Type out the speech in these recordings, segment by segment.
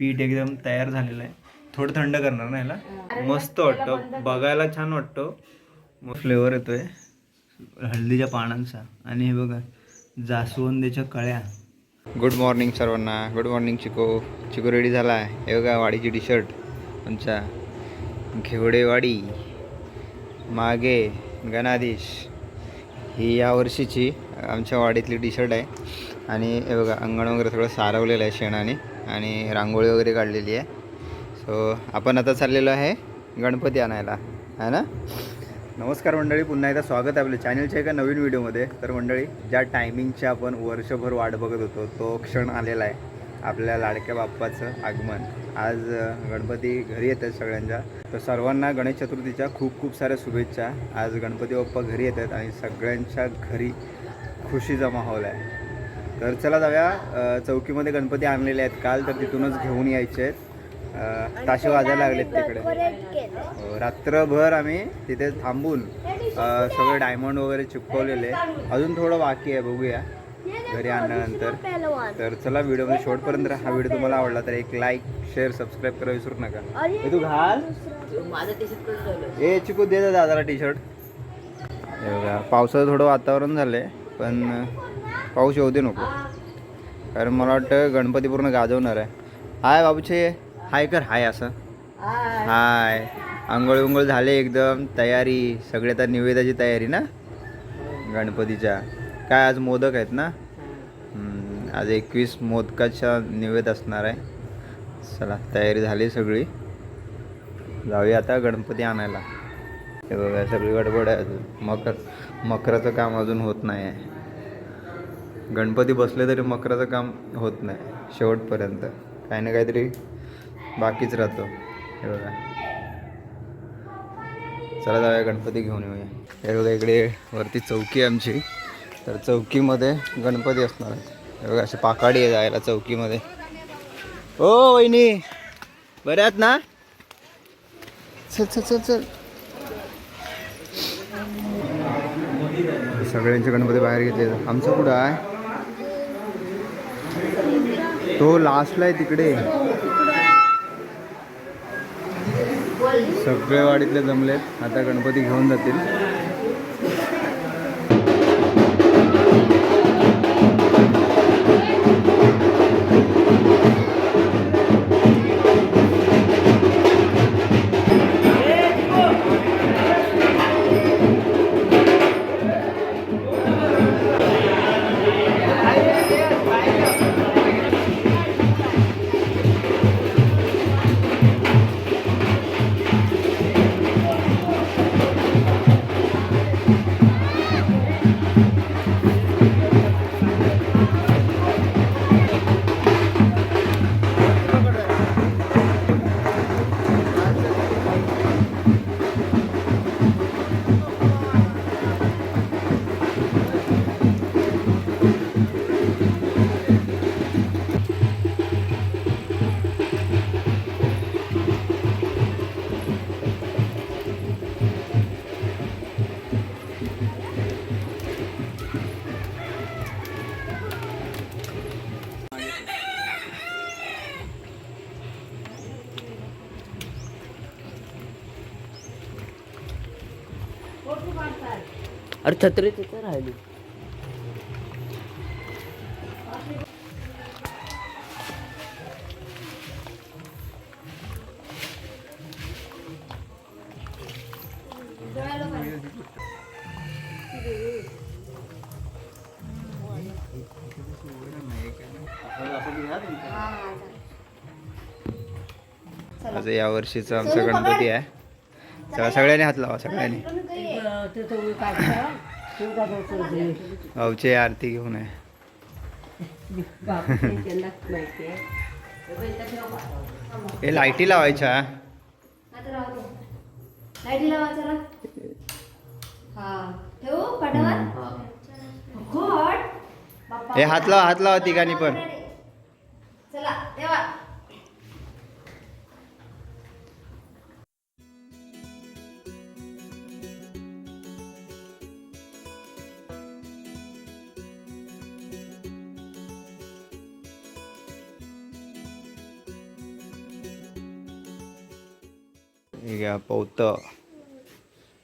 पीठ एकदम तयार झालेलं आहे. थोडं थंड करणार ना ह्याला. मस्त वाटतं. बघायला छान वाटतं. मग फ्लेवर येतोय. हळदीच्या पानांचा. आणि हे बघा जास्वंदीच्या कळ्या. गुड मॉर्निंग सर्वांना. Good morning Chiko. Chiko ready झाला आहे हे बघा वाडीची टी शर्ट आमच्या घेवडेवाडी. मागे गणाधीश. ही या वर्षीची आमच्या वाडीतली टी शर्ट आहे. आणि हे बघा अंगण वगैरे सगळं सारवलेलं आहे शेणाने. आणि रांगोळी वगैरे काढलेली आहे. सो आपण आता चाललेलो आहे गणपती आणायला. आहे ना? नमस्कार मंडळी पुन्हा एकदा स्वागत आहे आपल्या चॅनलच्या एका नवीन व्हिडिओमध्ये तर मंडळी ज्या टायमिंगच्या आपण वर्षभर वाट बघत होतो तो क्षण आलेला आहे. आपल्या लाडक्या बाप्पाचं आगमन. आज गणपती घरी येत आहेत सगळ्यांच्या. तर सर्वांना गणेश चतुर्थीच्या खूप खूप साऱ्या शुभेच्छा. आज गणपती बाप्पा घरी येत आहेत आणि सगळ्यांच्या घरी खुशीचा माहोल आहे. तर चला जाऊया. चौकीमध्ये गणपती आणलेले आहेत काल तर तिथूनच घेऊन यायचे आहेत. ताशे वाजायला लागलेत तिकडे. हो, रात्रभर आम्ही तिथे थांबून सगळे डायमंड वगैरे चिपकवलेले. अजून थोडं बाकी आहे बघूया घरी आणल्यानंतर. तर चला व्हिडिओमध्ये शेवटपर्यंत राहा. हा व्हिडिओ तुम्हाला आवडला तर एक लाईक शेअर सबस्क्राईब करायला विसरू नका. हे तू घाल. ए चिकू दे दादाला टी शर्ट पावसाचं थोडं वातावरण झालंय पण पाऊस येऊ दे नको. कारण मला वाटतं गणपती पूर्ण गाजवणार आहे. हाय बाबूचे हाय कर हाय असं. हाय. आंघोळ उंघोळ झाले एकदम तयारी सगळे आता निवेदाची तयारी ना? गणपतीच्या. काय आज मोदक आहेत ना? आज एकवीस मोदकाच्या निवेद असणार आहे. चला तयारी झाली सगळी. जाऊया आता गणपती आणायला. हे बघा सगळी गडबड आहे अजून. मकर मकराचं काम अजून होत नाही आहे गणपती बसले तरी मकराचं काम होत नाही शेवटपर्यंत. काही ना काहीतरी बाकीच राहतो. हे बघा. चला जाऊया गणपती घेऊन येऊया. हे बघा इकडे वरती चौकी आहे आमची. तर चौकीमध्ये गणपती असणार आहेत. हे बघा अशी पाकाडी आहे जायला चौकीमध्ये. ओ वहिनी बऱ्यात ना? चल चल चल चल. सगळ्यांचे गणपती बाहेर घेतले आमचं कुठं आहे? तो लास्टला आहे तिकडे. सगळे वाडीतले जमलेत. आता गणपती घेऊन जातील. अरे छत्री तिथे राहिली. आज या वर्षीचा आमचा गणपती आहे. चला सगळ्यांनी हात लावा सगळ्यांनी. भाऊचे आरती घेऊन आहे हे लाईटी लावायच्या. लाईटी लावा चला हे हात लावा हात लावा तिघांनी पण. चला हे घ्या पवतं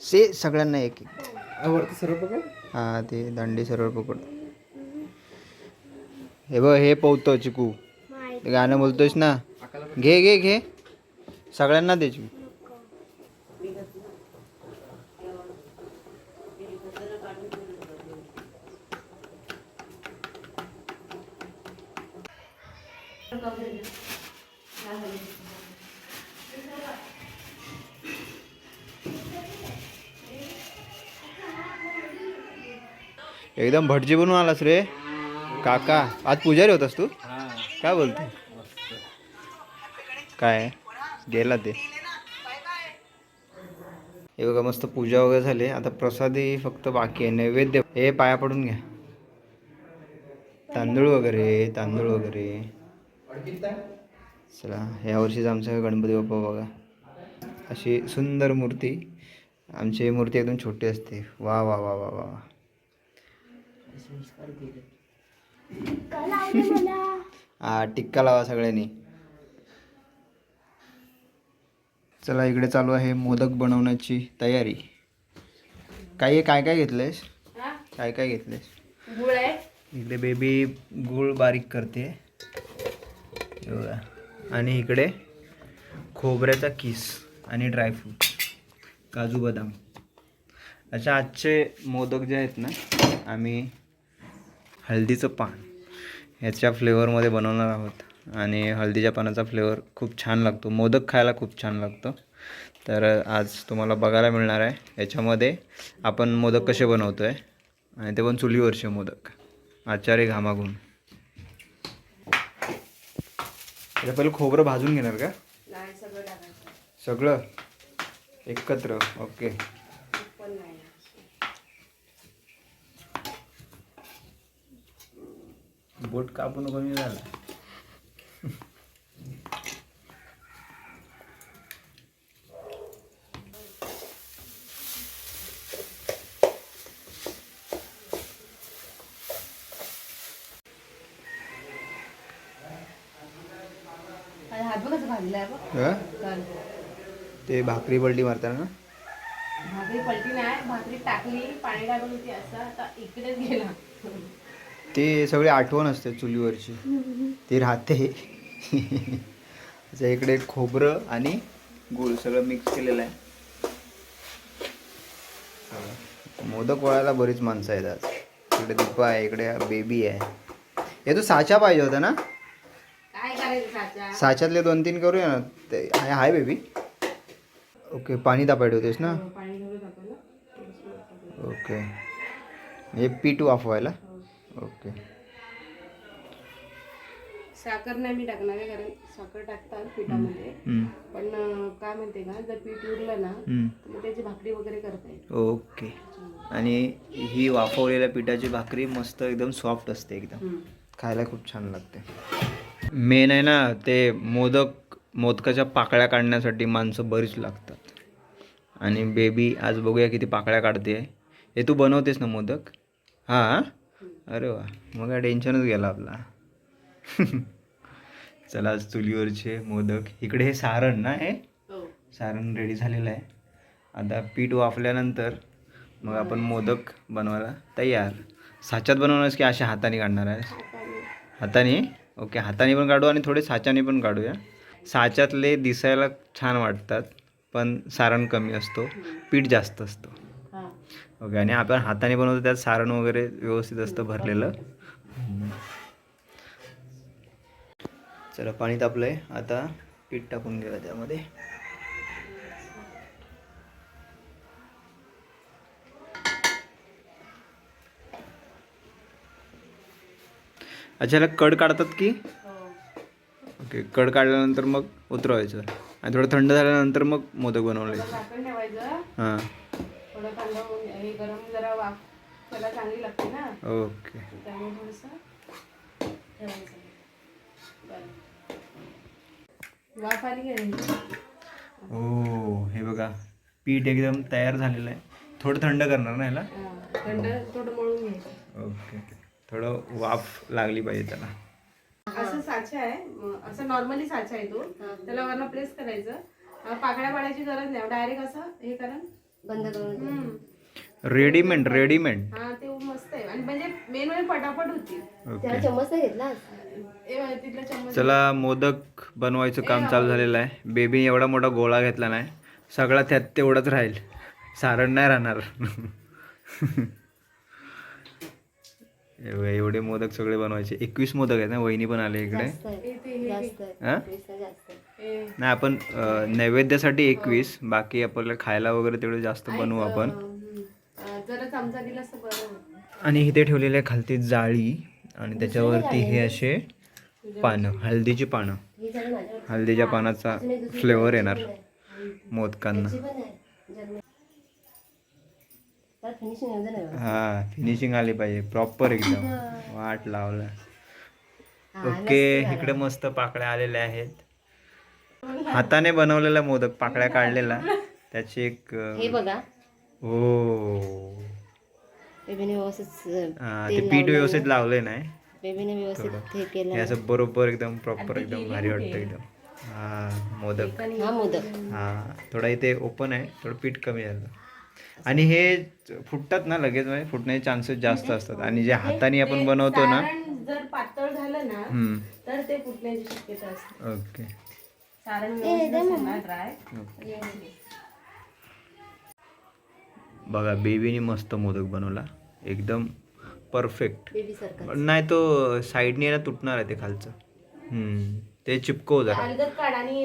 से सगळ्यांना एक एक. वरती सर्व पकड? हा ते दांडी सरळ पकड. हे बघ हे पवतं चिकू. ते गाणं बोलतोयस ना? घे घे घे. सगळ्यांना दे चिकू. एकदम भटजी बनून आलास रे. काका आज पुजारी होतास तू? काय बोलतो? काय? गेला ते. हे बघा मस्त पूजा वगैरे झाली. आता प्रसादी फक्त बाकी आहे. नैवेद्य. हे पाया पडून घ्या. तांदूळ वगैरे तांदूळ वगैरे. चला ह्या वर्षीचा आमचा गणपती बाप्पा बघा. अशी सुंदर मूर्ती. आमची मूर्ती एकदम छोटी असते. वा वा वा वा वा. हा टिक्का लावा सगळ्यांनी. चला इकडे चालू आहे मोदक बनवण्याची तयारी. काय काय काय घेतलंयस? काय काय घेतलंयस? गुळ आहे. इकडे बेबी गूळ बारीक करते. हे बघा. आणि इकडे खोबऱ्याचा किस आणि ड्रायफ्रूट काजू बदाम. अशा आजचे मोदक जे आहेत ना आम्ही हळदीचं पान ह्याच्या फ्लेवरमध्ये बनवणार आहोत. आणि हळदीच्या पानाचा फ्लेवर खूप छान लागतो. मोदक खायला खूप छान लागतो. तर आज तुम्हाला बघायला मिळणार आहे. याच्यामध्ये आपण मोदक कसे बनवतो आहे आणि ते पण चुलीवरचे मोदक. आचार्य घामागून आता पहिलं खोबरं भाजून घेणार का? सगळं? एकत्र. ओके पण नाही बोट कापून कमी झाला. हा? ते भाकरी पलटी मारताना? ना भाकरी पलटी नाही भाकरी टाकली पाणी टाकून ती असं आता इकडेच गेला. ते सगळी आठवण असते चुलीवरची. ती राहते. त्याच्या इकडे खोबरं आणि गूळ सगळं मिक्स केलेलं आहे. मोदक वळायला बरीच माणसं आहेत आज. इकडे दीपा आहे इकडे बेबी आहे. हे तो साचा पाहिजे होता ना? साच्यातले दोन तीन करूया ना. ते आहे हाय बेबी ओके पाणी तापायला होतेस ना? ओके हे पीठ वाफवायला. ओके. साखर नाही मी टाकणार आहे कारण साखर टाकतात पिठामध्ये. पण काय म्हणते का जर पीठ उरलं ना. तर मग त्याची भाकरी वगैरे करता येईल. ओके. आणि ही वाफवलेल्या पिठाची भाकरी मस्त एकदम सॉफ्ट असते एकदम. खायला खूप छान लागते. मेन आहे ना ते मोदक मोदकाच्या पाकळ्या काढण्यासाठी माणसं बरीच लागतात. आणि बेबी आज बघूया किती पाकळ्या काढते. हे तू बनवतेस ना मोदक? हां? अरे वा मग काय टेन्शनच गेला आपला. चला आज चुलीवरचे मोदक. इकडे हे सारण ना हे? हो. सारण रेडी झालेलं आहे. आता पीठ वाफल्यानंतर मग आपण मोदक बनवायला तयार. साच्यात बनवणार की अशा हाताने काढणार आहे हाताने? ओके हाताने पण काढू आणि थोडे साच्याने पण काढूया. साच्यातले दिसायला छान वाटतात पण सारण कमी असतो पीठ जास्त असतो. ओके आणि आपण हाताने बनवतो त्यात सारण वगैरे व्यवस्थित असतं भरलेलं. चला पाणी तापलंय. आता पीठ टाकून घ्या त्यामध्ये. अच्छा याला कड काढतात की? ओके कड काढल्यानंतर मग उतरवायचं. आणि थोडं थंड झाल्यानंतर मग मोदक बनवले हां. थोडं थंड होऊन हे गरम जरा वाफ त्याला चांगली लागते ना. ओके. त्यामुळे थोडंसं ठेवायचं. बरं. वाफ आली का नाही? ओ हे बघा पीठ एकदम तयार झालेलं आहे. थोडं थंड करणार ना ह्याला? हा, थंड थोडं मळून घ्यायचं. ओके थोडं वाफ लागली पाहिजे त्याला. असं साचा आहे असं नॉर्मली साचा आहे तो. त्याला वरनं प्रेस करायचं. हा, पाकळ्या पाडायची गरज नाही. डायरेक्ट असं हे करा. बंद करून. रेडीमेड रेडीमेड हा ते मस्त आहे. आणि म्हणजे मेन म्हणजे पटापट होती. त्याला चम्मच नाही घेतला ए बाई, तिथला चम्मच चला मोदक बनवायचं काम चालू झालेलं आहे. बेबी एवढा मोठा गोळा घेतला नाही. सगळा त्यात तेवढाच राहील. सारण नाही राहणार. एवढे एवढे मोदक सगळे बनवायचे. एकवीस मोदक आहेत ना वहिनी पण आले इकडे. जास्त आहे. जास्त आहे. हा? वीसला जास्त आहे. ए, नाही आपण अं, नैवेद्यासाठी एकवीस. बाकी आपल्याला खायला वगैरे तेवढे जास्त बनवू आपण. अं, जरा चमचा दिला असतं बरं होतं. आणि इथे ठेवलेली आहे खालती जाळी आणि त्याच्यावरती हे असे पानं हळदीची पानं. ही झाली माझ्या हळदीच्या पानाचा फ्लेवर येणार मोदकांना. फिनिशिंग. हा फिनिशिंग आली पाहिजे प्रॉपर एकदम. वाट लावला. ओके इकडे मस्त पाकळ्या आलेल्या आहेत. हाताने बनवलेला मोदक पाकळ्या काढलेला. त्याची एक अं, हे बघा. हो बेबीने व्यवस्थित हा, ते पीठ व्यवस्थित लावले नाही बेबीने व्यवस्थित हे केलं. हे असं बरोबर एकदम प्रॉपर एकदम भारी वाटतं एकदम. हा मोदक. हा मोदक. हा थोडा इथे ओपन आहे थोडं पीठ कमी झालं. आणि हे फुटतात ना लगेच म्हणजे फुटण्याचे चान्सेस जास्त असतात. आणि जे हाताने आपण बनवतो ना जर पातळ झालं ना हम्म. तर ते फुटण्याची शक्यता असते. ओके. सारण व्यवस्थित असेल ना ड्राय बघा बेबीने मस्त मोदक बनवला. एकदम परफेक्ट नाही तो साईडने ना तुटणार आहे ते खालचं. ते चिपकव जरा.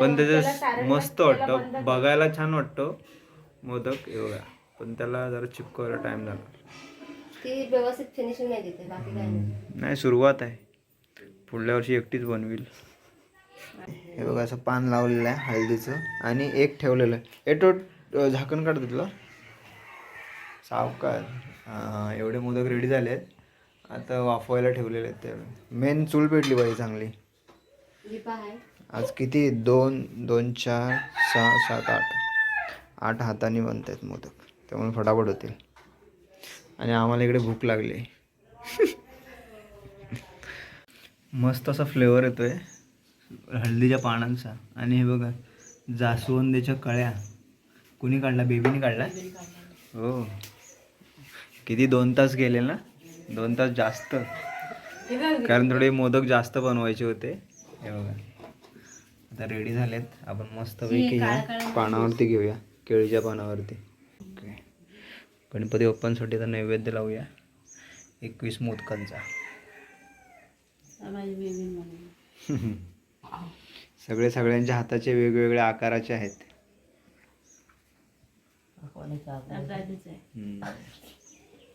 पण त्याचं मस्त वाटतं. बघायला छान वाटतं. मोदक एवढा पण त्याला जरा चिपकवायला टाइम झाला. नाही सुरुवात आहे. पुढल्या वर्षी एकटीच बनवील. हे बघा असं पान लावलेलं आहे हळदीचं. आणि एक ठेवलेलं आहे. ए तो अं, झाकण काढ तिथलं. सावकार एवढे मोदक रेडी झाले आहेत आता वाफवायला ठेवलेले आहेत तेवढे मेन चूल पेटली पाहिजे चांगली. आहे आज किती? दोन दोन चार सहा सात आठ. आठ हाताने बनत आहेत मोदक. त्यामुळे फटाफट होतील. आणि आम्हाला इकडे भूक लागली. मस्त असा फ्लेवर येतोय. हळदीच्या पानांचा. आणि हे बघा जास्वंदीच्या कळ्या. कुणी काढला? बेबीने काढला. हो. किती दोन तास गेले ना? दोन तास जास्त. कारण थोडे मोदक जास्त बनवायचे होते. हे बघा. आता रेडी झालेत. आपण मस्त पैकी पानावरती घेऊया. केळीच्या पानावरती. ओके. गणपती बाप्पांसाठी तर नैवेद्य लावूया. एकवीस मोदकांचा. सगळे सगळ्यांच्या हाताचे वेगवेगळ्या आकाराचे आहेत.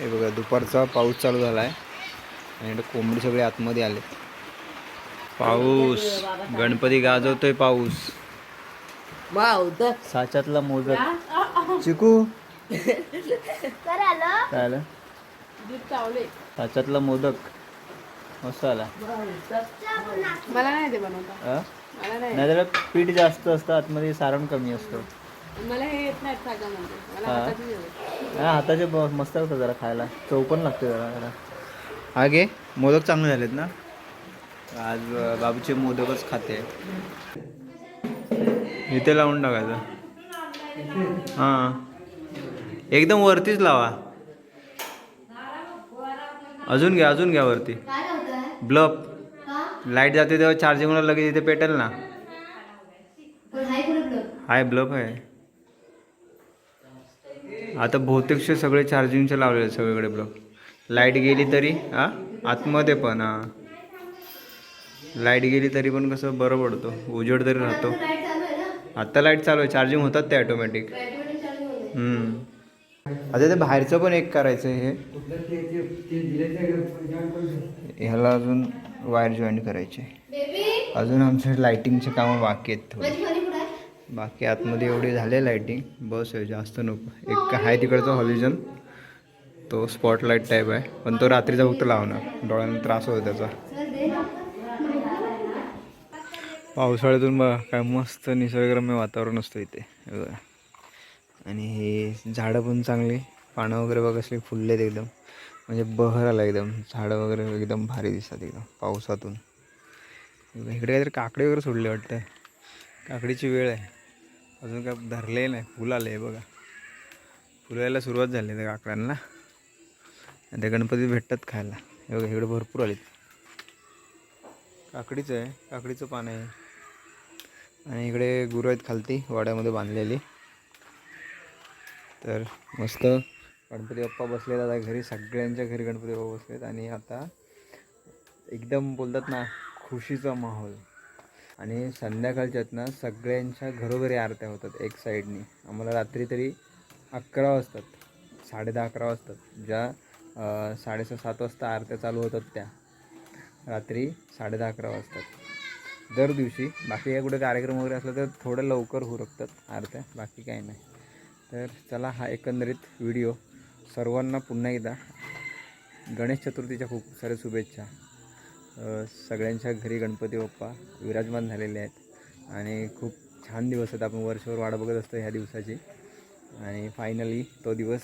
हे बघा दुपारचा पाऊस चालू झाला आहे आणि इकडे कोंबडी सगळे आतमध्ये आले पाऊस. गणपती गाजवतोय पाऊस. साच्यातला मोदक. चिकू. काय आलं? साच्यातला मोदक. मस्त आला. मला नाही ते बनवता. नाही. पीठ जास्त असतं आतमध्ये सारण कमी असतं. मला हे येत नाही हा. हाताची मस्त होतं जरा खायला. चव पण लागते जरा जरा. हा घे मोदक चांगले झालेत ना? आज बाबूचे मोदकच खाते. इथे लावून टाकायचं. हां. एकदम वरतीच लावा. अजून घ्या अजून घ्या वरती. ब्लब लाइट जाते तेव्हा चार्जिंगला लगेच इथे पेटेल ना. हाय ब्लब आहे. आता बहुतेकशे सगळे चार्जिंगचे लावलेले सगळीकडे ब्लब लाइट गेली तरी हा? आतमध्ये पण हा. लाइट गेली तरी पण कसं बरं पडतो. उजेड तरी राहतो. आता लाइट चालू आहे चार्जिंग होतात ते ऑटोमॅटिक आता ते बाहेरचं पण एक करायचं आहे. हे ह्याला अजून वायर जॉईंट करायचे. अजून आमचे लाईटिंगचे कामं बाकी आहेत थोडे. बाकी आतमध्ये एवढी झाले लाईटिंग बस आहे जास्त नको. एक आहे तिकडचा हॉलिजन तो स्पॉटलाईट टाईप आहे. पण तो रात्रीचा फक्त लावणार. डोळ्यांना त्रास होतो त्याचा. पावसाळ्यातून बघा काय मस्त निसर्गरम्य वातावरण असतं इथे. बघा. आणि हे झाडं पण चांगली. पानं वगैरे बघा कसली फुललेत एकदम. म्हणजे बहर आला एकदम. झाडं वगैरे एकदम भारी दिसतात एकदम पावसातून. इकडे काहीतरी काकडे वगैरे सोडले वाटतं काकडीची वेळ आहे. अजून काय धरले नाही. फुल आले बघा. फुलं यायला सुरुवात झाली त्या काकड्यांना. आणि त्या गणपती भेटतात खायला. हे बघा इकडे भरपूर आलेत. काकडीचं आहे. काकडीचं पान आहे. आणि इकडे गुरु आहेत खालती वाड्यामध्ये बांधलेली. तर मस्त गणपती बाप्पा बसलेत आता घरी सगळ्यांच्या घरी गणपती बाप्पा बसलेत आणि आता एकदम बोलतात ना खुशीचा माहोल. आणि संध्याकाळच्यात ना सगळ्यांच्या घरोघरी आरत्या होतात एक साईडनी. आम्हाला रात्री तरी अकरा वाजतात साडे दहा अकरा वाजतात. ज्या साडेसहा सात वाजता आरत्या चालू होतात त्या. रात्री साडे दहा अकरा वाजतात. दर दिवशी बाकी काय कुठे कार्यक्रम वगैरे असला तर थोडं लवकर होऊ शकतात आरत्या बाकी काही नाही. तर चला हा एकंदरीत व्हिडिओ सर्वांना पुन्हा एकदा गणेश चतुर्थीच्या खूप साऱ्या शुभेच्छा. सगळ्यांच्या घरी गणपती बाप्पा विराजमान झालेले आहेत. आणि खूप छान दिवस आहेत. आपण वर्षभर वाट बघत असतो ह्या दिवसाची. आणि फायनली तो दिवस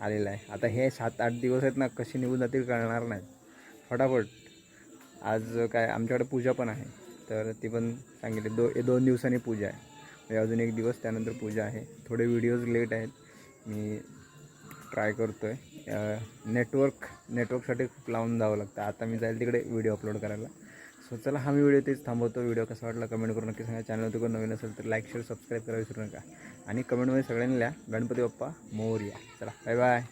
आलेला आहे. आता हे सात आठ दिवस आहेत ना कसे निघून जातील कळणार नाहीत फटाफट. आज काय आमच्याकडे पूजा पण आहे. तर ती पण सांगितली दो ए दोन दिवसांनी पूजा आहे. म्हणजे अजून एक दिवस त्यानंतर पूजा आहे. थोडे व्हिडिओज लेट आहेत. मी ट्राय करतो आहे नेटवर्क नेटवर्कसाठी खूप लावून जावं लागतं. आता मी जाईल तिकडे व्हिडिओ अपलोड करायला. सो चला हा मी व्हिडिओ तेच थांबवतो. व्हिडिओ कसा वाटला कमेंट करून नक्की सांगा. चॅनल तुला नवीन असेल तर लाईक शेअर सबस्क्राईब करायला विसरू नका. आणि कमेंटमध्ये सगळ्यांनी लिहा. गणपती बाप्पा मोर्या. चला बाय बाय